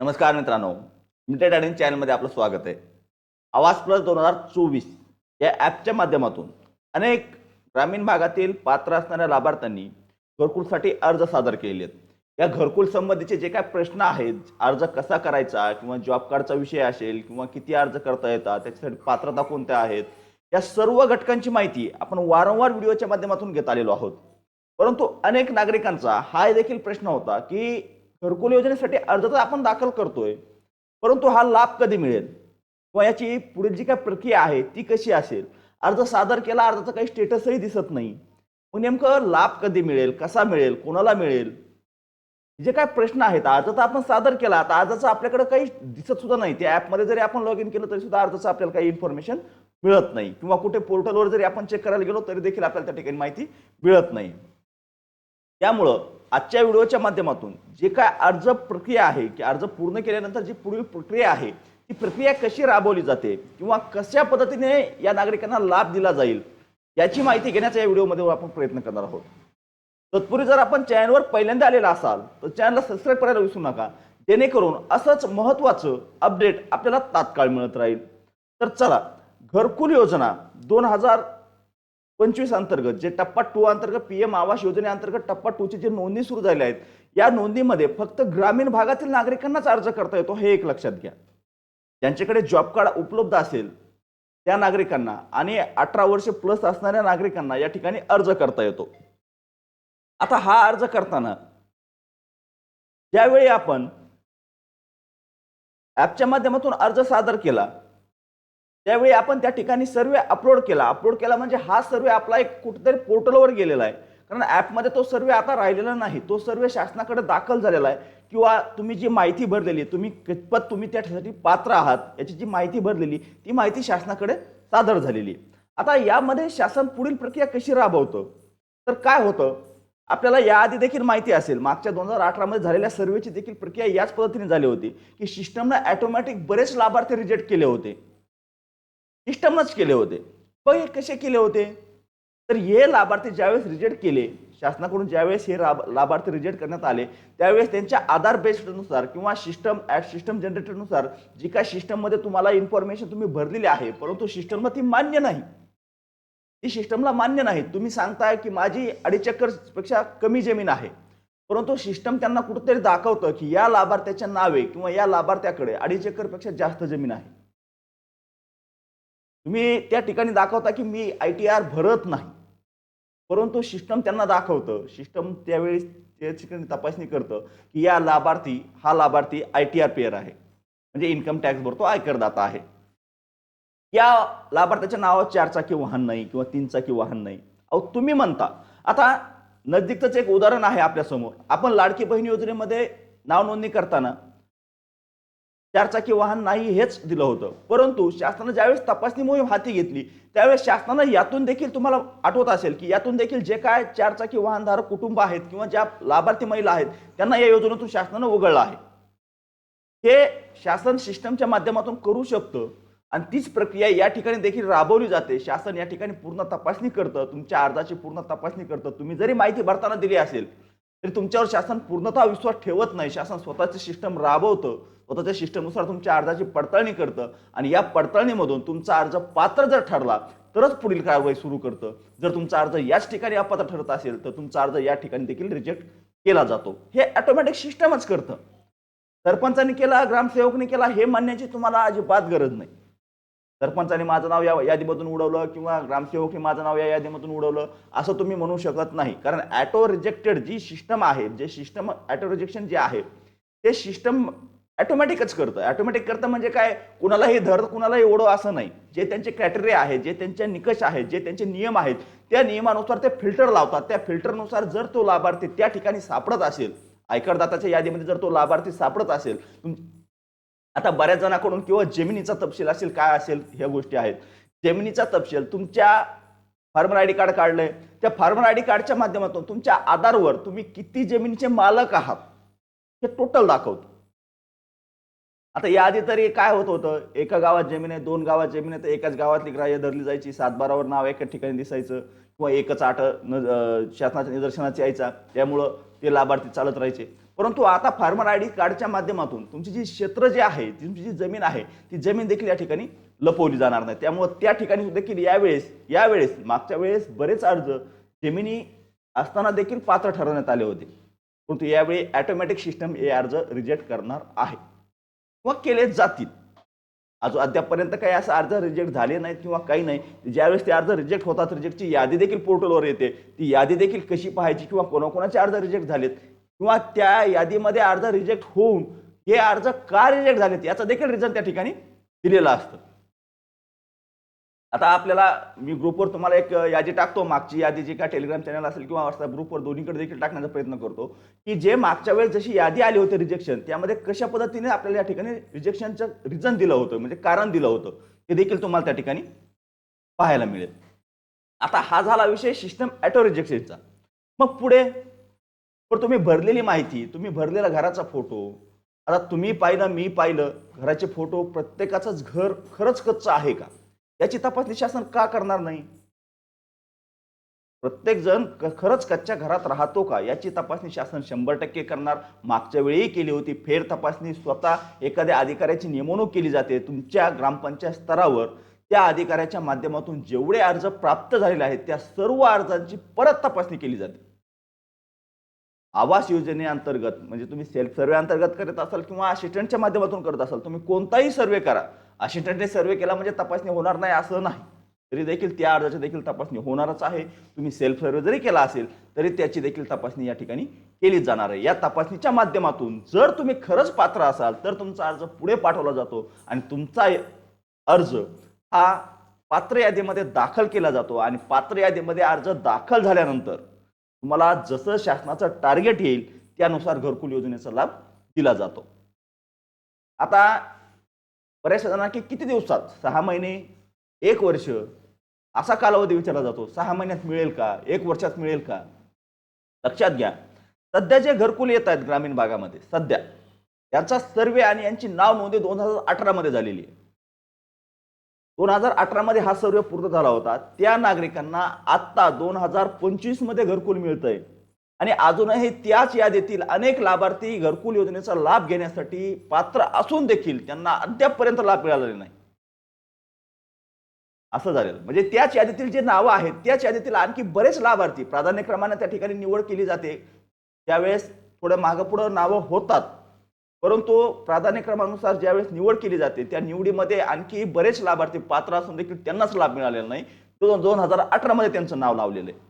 नमस्कार मित्रांनो. लिमिटेड आणि चॅनलमध्ये आपलं स्वागत आहे. आवाज प्लस दोन हजार चोवीस या ॲपच्या माध्यमातून अनेक ग्रामीण भागातील पात्र असणाऱ्या लाभार्थ्यांनी घरकुलसाठी अर्ज सादर केले आहेत. या घरकुल संबंधीचे जे काय प्रश्न आहेत अर्ज कसा करायचा किंवा जॉब कार्डचा विषय असेल किंवा किती अर्ज करता येतात त्याच्यासाठी पात्रता कोणत्या आहेत या सर्व घटकांची माहिती आपण वारंवार व्हिडिओच्या माध्यमातून घेत आलेलो आहोत. परंतु अनेक नागरिकांचा हा देखील प्रश्न होता की घरकुल योजनेसाठी अर्ज तर आपण दाखल करतोय परंतु हा लाभ कधी मिळेल? किंवा याची पुढील जी काय प्रक्रिया आहे ती कशी असेल? अर्ज सादर केला अर्जाचा काही स्टेटसही दिसत नाही. मग नेमकं लाभ कधी मिळेल कसा मिळेल कोणाला मिळेल? जे काय प्रश्न आहेत अर्ज तर आपण सादर केला आता अर्जाचं आपल्याकडे काही दिसत सुद्धा नाही. त्या ॲपमध्ये जरी आपण लॉग इन केलं तरी सुद्धा अर्जाचं आपल्याला काही इन्फॉर्मेशन मिळत नाही. किंवा कुठे पोर्टलवर जरी आपण चेक करायला गेलो तरी देखील आपल्याला त्या ठिकाणी माहिती मिळत नाही. त्यामुळं आजच्या व्हिडिओच्या माध्यमातून जे काय अर्ज प्रक्रिया आहे की अर्ज पूर्ण केल्यानंतर जी पुढील प्रक्रिया आहे ती प्रक्रिया कशी राबवली जाते किंवा कशा पद्धतीने या नागरिकांना लाभ दिला जाईल याची माहिती घेण्याचा या व्हिडिओमध्ये आपण प्रयत्न करणार आहोत. तत्पूर्वी जर आपण चॅनलवर पहिल्यांदा आलेला असाल तर चॅनलला सबस्क्राईब करायला विसरू नका. जेणेकरून असंच महत्त्वाचं अपडेट आपल्याला तात्काळ मिळत राहील. तर चला घरकुल योजना दोन हजार पंचवीस अंतर्गत जे टप्पा टू अंतर्गत पी एम आवास योजनेअंतर्गत टप्पा टूची जे नोंदणी सुरू झाल्या आहेत या नोंदीमध्ये फक्त ग्रामीण भागातील नागरिकांनाच अर्ज करता येतो हे एक लक्षात घ्या. ज्यांच्याकडे जॉब कार्ड उपलब्ध असेल त्या नागरिकांना आणि अठरा वर्ष प्लस असणाऱ्या नागरिकांना या ठिकाणी अर्ज करता येतो. आता हा अर्ज करताना ज्यावेळी आपण ॲपच्या माध्यमातून अर्ज सादर केला त्यावेळी आपण त्या ठिकाणी सर्वे अपलोड केला. अपलोड केला म्हणजे हा सर्वे आपला एक कुठेतरी पोर्टलवर गेलेला आहे. कारण ॲपमध्ये तो सर्वे आता राहिलेला नाही. तो सर्वे शासनाकडे दाखल झालेला आहे. किंवा तुम्ही जी माहिती भरलेली आहे, तुम्ही कितपत तुम्ही त्यासाठी पात्र आहात याची जी माहिती भरलेली ती माहिती शासनाकडे सादर झालेली आता यामध्ये शासन पुढील प्रक्रिया कशी राबवतं? तर काय होतं? आपल्याला याआधी देखील माहिती असेल. मागच्या दोन हजार अठरामध्ये झालेल्या सर्वेची देखील प्रक्रिया याच पद्धतीने झाली होती की सिस्टमनं ॲटोमॅटिक बरेच लाभार्थी रिजेक्ट केले होते. सिस्टमच केले होते. पण हे कसे केले होते. तर हे लाभार्थी ज्यावेळेस रिजेक्ट केले शासनाकडून ज्यावेळेस हे लाभार्थी रिजेक्ट करण्यात आले त्यावेळेस त्यांच्या आधार बेस्डनुसार किंवा सिस्टम ॲट सिस्टम जनरेटरनुसार जी काय सिस्टममध्ये तुम्हाला इन्फॉर्मेशन तुम्ही भरलेली आहे परंतु सिस्टमला ती मान्य नाही. ती सिस्टमला मान्य नाही. तुम्ही सांगताय की माझी अडीच पेक्षा कमी जमीन आहे. परंतु सिस्टम त्यांना कुठंतरी दाखवतं की या लाभार्थ्याच्या नावे किंवा या लाभार्थ्याकडे अडीच एकरपेक्षा जास्त जमीन आहे. तुम्ही त्या ठिकाणी दाखवता की मी आय टी आर भरत नाही. परंतु सिस्टम त्यांना दाखवतं. सिस्टम त्यावेळी त्या ठिकाणी तपासणी करतं की या लाभार्थी हा लाभार्थी आय टी आर पेअर आहे. म्हणजे इन्कम टॅक्स भरतो आयकरदाता आहे. या लाभार्थ्याच्या नावावर चारचाकी वाहन नाही किंवा तीनचाकी वाहन नाही. अहो तुम्ही म्हणता. आता नजदीकच एक उदाहरण आहे आपल्यासमोर. आपण लाडकी बहीण योजनेमध्ये नाव नोंदणी करताना चारचाकी वाहन नाही हेच दिलं होतं. परंतु शासनानं ज्यावेळेस तपासणी मोहीम हाती घेतली त्यावेळेस शासनानं यातून देखील तुम्हाला आठवत असेल की यातून देखील जे काय चारचाकी वाहनधारक कुटुंब आहेत किंवा ज्या लाभार्थी महिला आहेत त्यांना या योजनेतून शासनानं वगळलं आहे. हे शासन सिस्टमच्या माध्यमातून करू शकतं आणि तीच प्रक्रिया या ठिकाणी देखील राबवली जाते. शासन या ठिकाणी पूर्ण तपासणी करतं तुमच्या अर्जाची पूर्ण तपासणी करतं. तुम्ही जरी माहिती भरताना दिली असेल तरी तुमच्यावर शासन पूर्णतः विश्वास ठेवत नाही. शासन स्वतःचे सिस्टम राबवतं. स्वतःच्या सिस्टमनुसार तुमच्या अर्जाची पडताळणी करतं. आणि या पडताळणीमधून तुमचा अर्ज पात्र जर ठरला तरच पुढील कारवाई सुरू करतं. जर तुमचा अर्ज याच ठिकाणी अपात्र ठरत असेल तर तुमचा अर्ज या ठिकाणी देखील रिजेक्ट केला जातो. हे ऑटोमॅटिक सिस्टमच करतं. सरपंचाने केला ग्रामसेवकने केला हे मानण्याची तुम्हाला अजिबात गरज नाही. सरपंचाने माझं नाव या यादीमधून उडवलं किंवा ग्रामसेवक हे माझं नाव या यादीमधून उडवलं असं तुम्ही म्हणू शकत नाही. कारण ॲटो रिजेक्टेड जी सिस्टम आहे जे सिस्टम ॲटो रिजेक्शन जे आहे ते सिस्टम ॲटोमॅटिकच करतं. ॲटोमॅटिक करतं म्हणजे काय? कुणालाही धर कुणालाही ओढो असं नाही. जे त्यांचे क्रायटेरिया आहे जे त्यांचे निकष आहेत जे त्यांचे नियम आहेत त्या नियमानुसार ते फिल्टर लावतात. त्या फिल्टरनुसार जर तो लाभार्थी त्या ठिकाणी सापडत असेल आयकरदाताच्या यादीमध्ये जर तो लाभार्थी सापडत असेल तुम आता बऱ्याच जणांकडून किंवा जमिनीचा तपशील असेल काय असेल ह्या गोष्टी आहेत. जमिनीचा तपशील तुमच्या फार्मर आय डी कार्ड काढलंय. त्या फार्मर आय डी कार्डच्या माध्यमातून तुमच्या आधारवर तुम्ही किती जमिनीचे मालक आहात हे टोटल दाखवतो. आता याआधी तरी काय होत होतं एका गावात जमीन आहे दोन गावात जमीन आहे तर एकाच गावातली ग्राह्य धरली जायची सातबारावर नाव एका ठिकाणी दिसायचं किंवा एकच आठ न शासनाच्या निदर्शनाची यायचा. त्यामुळं ते लाभार्थी चालत राहायचे. परंतु आता फार्मर आय डी कार्डच्या माध्यमातून तुमची जी क्षेत्र जे आहे तुमची जी जमीन आहे ती जमीन देखील या ठिकाणी लपवली जाणार नाही. त्यामुळे त्या ठिकाणी देखील यावेळेस यावेळेस मागच्या वेळेस बरेच अर्ज जमिनी असताना देखील पात्र ठरवण्यात आले होते. परंतु यावेळी ॲटोमॅटिक सिस्टम हे अर्ज रिजेक्ट करणार आहे. व केले जातील. अजून अद्यापपर्यंत काही असं अर्ज रिजेक्ट झाले नाहीत किंवा काही नाही. ज्यावेळेस ते अर्ज रिजेक्ट होतात रिजेक्टची यादी देखील पोर्टलवर येते. ती यादी देखील कशी पाहायची किंवा कोणाकोणाचे अर्ज रिजेक्ट झालेत? किंवा त्या यादीमध्ये अर्ज रिजेक्ट होऊन हे अर्ज का रिजेक्ट झालेत? याचं देखील रिझन त्या ठिकाणी दिलेलं असतं. आता आपल्याला मी ग्रुपवर तुम्हाला एक यादी टाकतो. मागची यादी जी काय टेलिग्राम चॅनल असेल किंवा व्हॉट्सअप ग्रुपवर दोन्हीकडे देखील टाकण्याचा प्रयत्न करतो. की जे मागच्या वेळेस जशी यादी आली होती रिजेक्शन त्यामध्ये कशा पद्धतीने आपल्याला या ठिकाणी रिजेक्शनचं रिझन दिलं होतं म्हणजे कारण दिलं होतं ते देखील तुम्हाला त्या ठिकाणी पाहायला मिळेल. आता हा झाला विषय सिस्टम ॲटो रिजेक्शनचा मग पुढे पण तुम्ही भरलेली माहिती तुम्ही भरलेला घराचा फोटो आता तुम्ही पाहिलं मी पाहिलं घराचे फोटो प्रत्येकाचंच घर खरंच कच्चं आहे का? याची तपासणी शासन का करणार नाही? प्रत्येक जण खरंच कच्च्या घरात राहतो का? याची तपासणी शासन शंभर टक्के करणार. मागच्या वेळी केली होती. फेर तपासणी स्वतः एखाद्या अधिकाऱ्याची नेमणूक केली जाते. तुमच्या ग्रामपंचायत स्तरावर त्या अधिकाऱ्याच्या माध्यमातून जेवढे अर्ज प्राप्त झालेले आहेत त्या सर्व अर्जांची परत तपासणी केली जाते. आवास योजनेअंतर्गत म्हणजे तुम्ही सेल्फ सर्वे अंतर्गत करत असाल किंवा असिस्टंटच्या माध्यमातून करत असाल तुम्ही कोणताही सर्वे करा. असिस्टंटने सर्वे केला म्हणजे तपासणी होणार नाही असं नाही. तरी देखील त्या अर्जाची देखील तपासणी होणारच आहे. तुम्ही सेल्फ सर्वे जरी केला असेल तरी त्याची देखील तपासणी या ठिकाणी केली जाणार आहे. या तपासणीच्या माध्यमातून जर तुम्ही खरंच पात्र असाल तर तुमचा अर्ज पुढे पाठवला जातो आणि तुमचा अर्ज हा पात्र यादीमध्ये दाखल केला जातो आणि पात्र यादीमध्ये अर्ज दाखल झाल्यानंतर तुम्हाला जसं शासनाचं टार्गेट येईल त्यानुसार घरकुल योजनेचा लाभ दिला जातो. आता बऱ्याच जणांना की किती दिवसात? सहा महिने? एक वर्ष? असा कालावधी विचारला जातो. सहा महिन्यात मिळेल का? एक वर्षात मिळेल का? लक्षात घ्या. सध्या जे घरकुल येत आहेत ग्रामीण भागामध्ये सध्या यांचा सर्वे आणि यांची नाव नोंदणी दोन हजार अठरामध्ये झालेली आहे. दोन हजार अठरामध्ये हा सर्वे पूर्ण झाला होता. त्या नागरिकांना आत्ता दोन हजार पंचवीसमध्ये घरकुल मिळतंय. आणि अजूनही त्याच यादीतील अनेक लाभार्थी घरकुल योजनेचा लाभ घेण्यासाठी पात्र असून देखील त्यांना अद्यापपर्यंत लाभ मिळालेला नाही. असं झालेलं. म्हणजे त्याच यादीतील जे नावं आहेत त्याच यादीतील आणखी बरेच लाभार्थी प्राधान्यक्रमाने त्या ठिकाणी निवड केली जाते. त्यावेळेस थोडं मागपुढं नावं होतात. परंतु प्राधान्यक्रमानुसार ज्यावेळेस निवड केली जाते त्या निवडीमध्ये आणखी बरेच लाभार्थी पात्र असून देखील त्यांनाच लाभ मिळालेला नाही. दोन दोन हजार अठरामध्ये त्यांचं नाव लावलेलं आहे.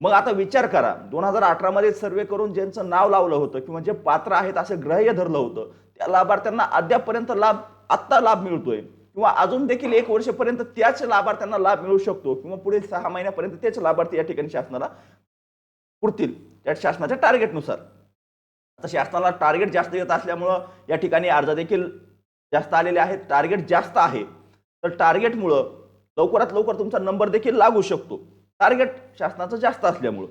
मग आता विचार करा. दोन हजार अठरामध्ये सर्वे करून ज्यांचं नाव लावलं होतं किंवा जे पात्र आहेत असं ग्राह्य धरलं होतं त्या लाभार्थ्यांना अद्यापपर्यंत लाभ आत्ता लाभ मिळतोय. किंवा अजून देखील एक वर्षपर्यंत त्याच लाभार्थ्यांना लाभ मिळू शकतो किंवा पुढे सहा महिन्यापर्यंत तेच लाभार्थी या ठिकाणी शासनाला पुरतील. त्या शासनाच्या टार्गेटनुसार आता शासनाला टार्गेट जास्त येत असल्यामुळं या ठिकाणी अर्ज देखील जास्त आलेले आहेत. टार्गेट जास्त आहे. तर टार्गेटमुळं लवकरात लवकर तुमचा नंबर देखील लागू शकतो. टार्गेट शासनाचं जास्त असल्यामुळं.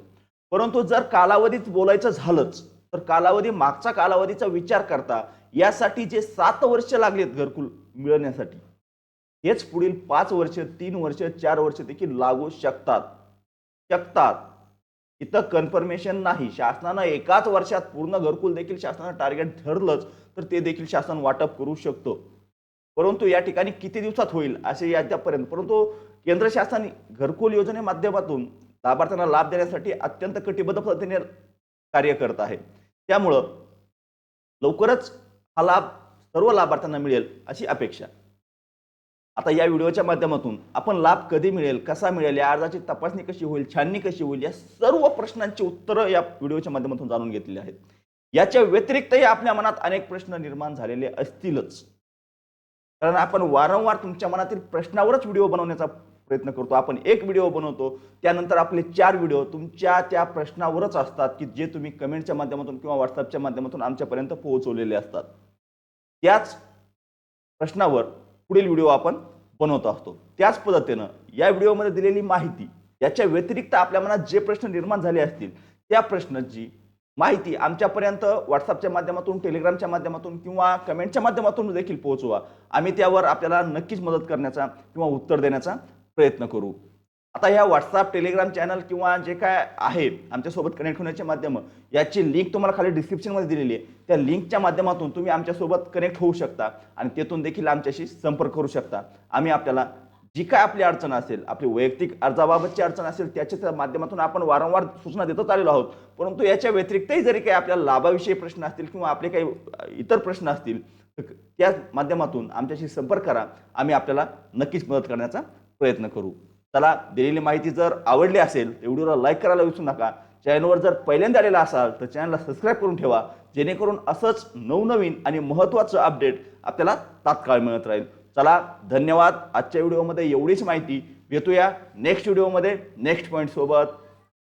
परंतु जर कालावधीत बोलायचं झालंच तर कालावधी मागचा कालावधीचा विचार करता यासाठी जे सात वर्ष लागलेत घरकुल मिळवण्यासाठी हेच पुढील पाच वर्ष तीन वर्ष चार वर्ष देखील लागू शकतात. शकतात. इथं कन्फर्मेशन नाही. शासनानं एकाच वर्षात पूर्ण घरकुल देखील शासनानं टार्गेट धरलंच तर ते देखील शासन वाटप करू शकतो. परंतु या ठिकाणी किती दिवसात होईल असे याच्यापर्यंत परंतु केंद्र शासन घरकुल योजने माध्यमातून लाभार्थ्यांना लाभ देण्यासाठी अत्यंत कटिबद्ध पद्धतीने कार्य करत आहे. त्यामुळं लवकरच हा लाभ सर्व लाभार्थ्यांना मिळेल अशी अपेक्षा. आता या व्हिडिओच्या माध्यमातून आपण लाभ कधी मिळेल कसा मिळेल या अर्जाची तपासणी कशी होईल छाननी कशी होईल या सर्व प्रश्नांची उत्तरं या व्हिडिओच्या माध्यमातून जाणून घेतलेली आहेत. याच्या व्यतिरिक्तही आपल्या मनात अनेक प्रश्न निर्माण झालेले असतीलच. कारण आपण वारंवार तुमच्या मनातील प्रश्नावरच व्हिडिओ बनवण्याचा प्रयत्न करतो. आपण एक व्हिडिओ बनवतो त्यानंतर आपले चार व्हिडिओ तुमच्या त्या प्रश्नावरच असतात की जे तुम्ही कमेंटच्या माध्यमातून किंवा व्हॉट्सअपच्या माध्यमातून आमच्यापर्यंत पोहोचवलेले असतात. त्याच प्रश्नावर पुढील व्हिडिओ आपण बनवत असतो. त्याच पद्धतीनं या व्हिडिओमध्ये दिलेली माहिती याच्या व्यतिरिक्त आपल्या मनात जे प्रश्न निर्माण झाले असतील त्या प्रश्नाची माहिती आमच्यापर्यंत व्हॉट्सअपच्या माध्यमातून टेलिग्रामच्या माध्यमातून किंवा कमेंटच्या माध्यमातून देखील पोहोचवा. आम्ही त्यावर आपल्याला नक्कीच मदत करण्याचा किंवा उत्तर देण्याचा प्रयत्न करू. आता ह्या व्हॉट्सअप टेलिग्राम चॅनल किंवा जे काय आहे आमच्यासोबत कनेक्ट होण्याचे माध्यम याची लिंक तुम्हाला खाली डिस्क्रिप्शनमध्ये दिलेली आहे. त्या लिंकच्या माध्यमातून तुम्ही आमच्यासोबत कनेक्ट होऊ शकता आणि तेथून देखील आमच्याशी संपर्क करू शकता. आम्ही आपल्याला जी काय आपली अडचण असेल आपली वैयक्तिक अर्जाबाबतची अडचण असेल त्याच्या माध्यमातून आपण वारंवार सूचना देतच आलेलो आहोत. परंतु याच्या व्यतिरिक्तही जरी काही आपल्याला लाभाविषयी प्रश्न असतील किंवा आपले काही इतर प्रश्न असतील तर त्या माध्यमातून आमच्याशी संपर्क करा. आम्ही आपल्याला नक्कीच मदत करण्याचा प्रयत्न करू. चला दिलेली माहिती जर आवडली असेल तर व्हिडिओला लाईक करायला विसरू नका. चॅनलवर जर पहिल्यांदा आलेला असाल तर चॅनलला सबस्क्राईब करून ठेवा. जेणेकरून असंच नवनवीन आणि महत्त्वाचं अपडेट आपल्याला तात्काळ मिळत राहील. चला धन्यवाद. आजच्या व्हिडिओमध्ये एवढीच माहिती. भेटूया नेक्स्ट व्हिडिओमध्ये नेक्स्ट पॉईंटसोबत